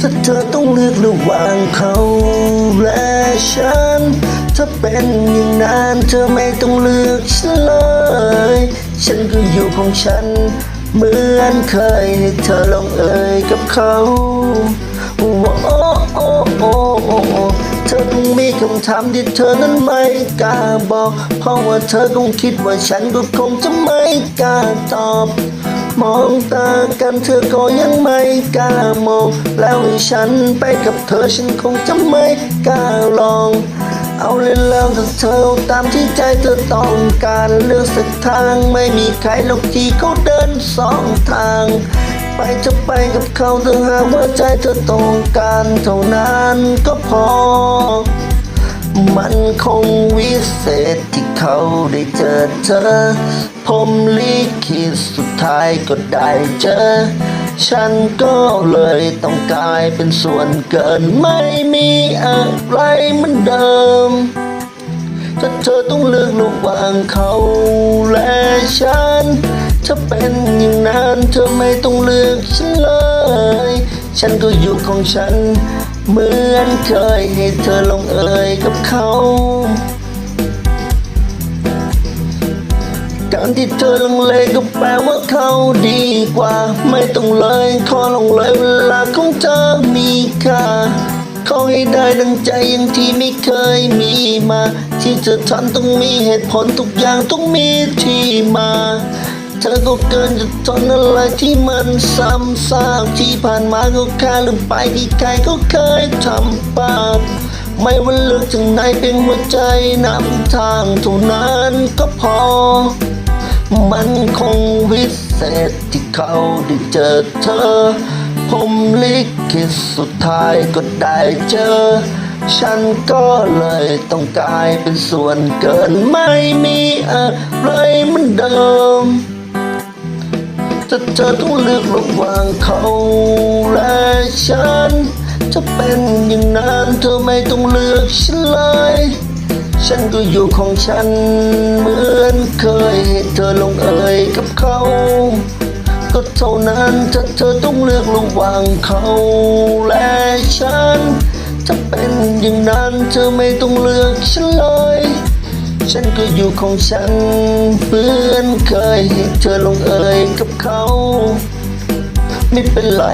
ถ้าเธอต้องเลือกระหว่างเขาและฉัน ถ้าเป็นอย่างนั้นเธอไม่ต้องเลือกฉันเลย ฉันก็อยู่ของฉัน เหมือนเคยให้เธอลองเอ่ยกับเขาโอ้โอ้โอ้โอ้โอ้เธอคงมีคำถามที่เธอนั้นไม่กล้าบอก เพราะว่าเธอคงคิดว่าฉันก็คงจะไม่กล้าตอบ มองตากันเธอก็ยังไม่กล้ามอง แล้วให้ฉันไปกับเธอฉันคงจะไม่กล้าลอง เอาเลยแล้วถ้าเธอตามที่ใจเธอต้องการเลือกสักทางไม่มีใครหรอกที่เขาเดินสองทางไปจะไปกับเขาเธอหากว่าใจเธอต้องการเท่านั้นก็พอ มันคงวิเศษที่เขาได้เจอเธอ ผมลิขิตสุดท้ายก็ได้เจอ ฉันก็เลยต้องกลายเป็นส่วนเกินไม่มีอะไรเหมือนเดิม ถ้าเธอต้องเลือกระหว่างเขาและฉัน ถ้าเป็นอย่างนั้นเธอไม่ต้องเลือกฉันเลย ฉันก็อยู่ของฉัน เหมือนเคยให้เธอลงเอ่ยกับเขา การที่เธอลงเลยก็แปลว่าเขาดีกว่า ไม่ต้องเลยขอลงเลยเวลาของเธอมีค่าขอให้ได้ดังใจอย่างที่ไม่เคยมีมา ที่เธอทำต้องมีเหตุผลทุกอย่างต้องมีที่มา เธอก็เกินจะทนอะไรที่มันซ้ำซากที่ผ่านมาก็แค่ลืมไปที่ใครก็เคยทำปากไม่ว่าเลือกจากไหนเพียงหัวใจนำทางเท่านั้นก็พอ มันคงวิเศษที่เขาได้เจอเธอ ผมลิขิตสุดท้ายก็ได้เจอ ฉันก็เลยต้องกลายเป็นส่วนเกินไม่มีอะไรเหมือนเดิม ถ้าเธอต้องเลือกระหว่างเขาและฉัน จะเป็นอย่างนั้นเธอไม่ต้องเลือกฉันเลย ฉันก็อยู่ของฉันเหมือนเคยให้เธอลงเอ่ยกับเขา ก็เท่านั้นถ้าเธอต้องเลือกระหว่างเขาและฉันถ้าเป็นอย่างนั้นเธอไม่ต้องเลือกฉันเลย ฉันก็อยู่ของฉันเพื่อนเคยเธอลงเอ่ยกับเขา ไม่เป็นไร